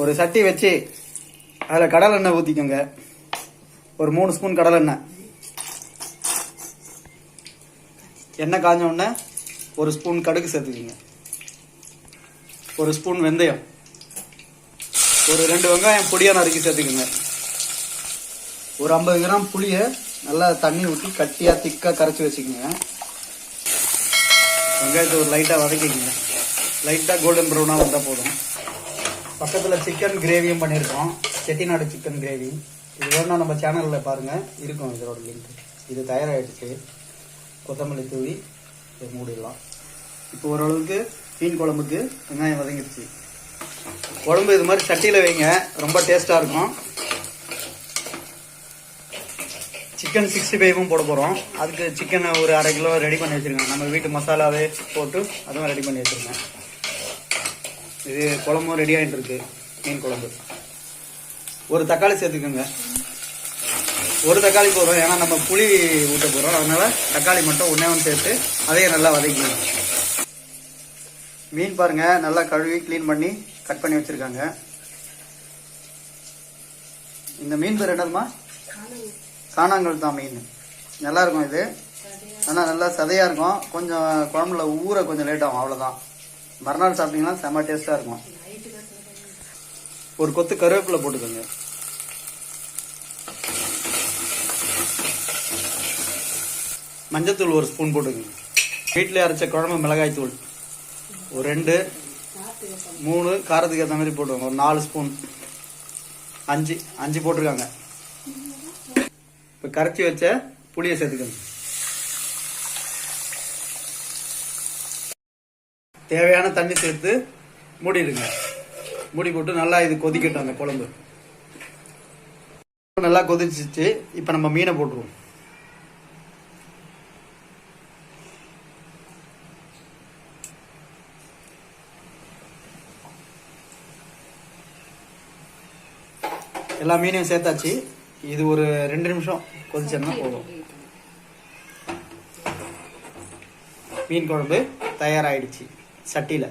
ஒரு சட்டி வச்சு அதில் கடலை எண்ணெய் ஊற்றிக்கோங்க ஒரு மூணு ஸ்பூன் கடலை எண்ணெய் எண்ணெய் காஞ்ச உடனே ஒரு ஸ்பூன் கடுகு சேர்த்துக்கிங்க. ஒரு ஸ்பூன் வெந்தயம். ஒரு ரெண்டு வெங்காயம் பொடியாக நறுக்கி சேர்த்துக்குங்க. ஒரு ஐம்பது கிராம் புளியை நல்லா தண்ணி ஊற்றி கட்டியாக திக்காக கரைச்சி வச்சுக்கோங்க. வெங்காயத்தை ஒரு லைட்டாக வதக்கிக்கோங்க. லைட்டாக கோல்டன் ப்ரௌனாக வந்தால் போதும். பக்கத்தில் சிக்கன் கிரேவியும் பண்ணியிருக்கோம் செட்டிநாடு சிக்கன் கிரேவி இது வேணா நம்ம சேனலில் பாருங்கள் இருக்கும் இதோட லிங்க் இது தயாராகிடுச்சு கொத்தமல்லி தூவி இதை மூடிடலாம். இப்போ ஓரளவுக்கு மீன் குழம்புக்கு வெங்காயம் வதங்கிடுச்சு. குழம்பு இது மாதிரி சட்டியில் வைங்க. ரொம்ப டேஸ்ட்டாக இருக்கும். சிக்கன் சிக்ஸ்டி ஃபைவும் போட போகிறோம் அதுக்கு சிக்கனை ஒரு அரை கிலோ ரெடி பண்ணி வச்சுருக்கேன். நம்ம வீட்டு மசாலாவே போட்டு அதுவும் ரெடி பண்ணி வச்சுருக்கேன். இது குழம்பும் ரெடி ஆகிட்டு இருக்கு மீன் குழம்பு. ஒரு தக்காளி சேர்த்துக்கோங்க. ஒரு தக்காளி போடுறோம் ஏன்னா நம்ம புளி ஊட்ட போகிறோம் அதனால தக்காளி மட்டும் ஒன்றே ஒன்று சேர்த்து அதையும் நல்லா வதக்கிக்கணும். மீன் பாருங்கள் நல்லா கழுவி க்ளீன் பண்ணி கட் பண்ணி வச்சுருக்காங்க. இந்த மீன் பேர் என்னதுமா காணாங்கல் தான் மீன். நல்லாயிருக்கும் இது. ஆனால் நல்லா சதையாக இருக்கும். கொஞ்சம் குழம்புல ஊற கொஞ்சம் லேட் ஆகும் அவ்வளோதான் மறுநாள் சாப்பிட்டீங்கன்னா செம்ம டேஸ்ட்டாக இருக்கும். ஒரு கொத்து கருவேப்பிலை போட்டுக்கோங்க. மஞ்சத்தூள் ஒரு ஸ்பூன் போட்டுக்கோங்க. வீட்டில் அரைச்ச குழம்பு மிளகாய் தூள். ஒரு ரெண்டு மூணு காரத்துக்கு ஏற்ற மாதிரி போட்டுக்கோங்க. ஒரு நாலு ஸ்பூன். அஞ்சு அஞ்சு போட்டிருக்காங்க. இப்போ கரைச்சி வச்ச புளியை சேர்த்துக்கோங்க. தேவையான தண்ணி சேர்த்து மூடிடுங்க. மூடி போட்டு நல்லா இது கொதிக்கட்டும் அந்த குழம்பு. நல்லா கொதிச்சிச்சு. இப்போ நம்ம மீனை போட்டுருவோம். எல்லா மீனையும் சேர்த்தாச்சு. இது ஒரு ரெண்டு நிமிஷம் கொதிச்சோம்னா போதும். மீன் குழம்பு தயாராகிடுச்சு சட்டியில்.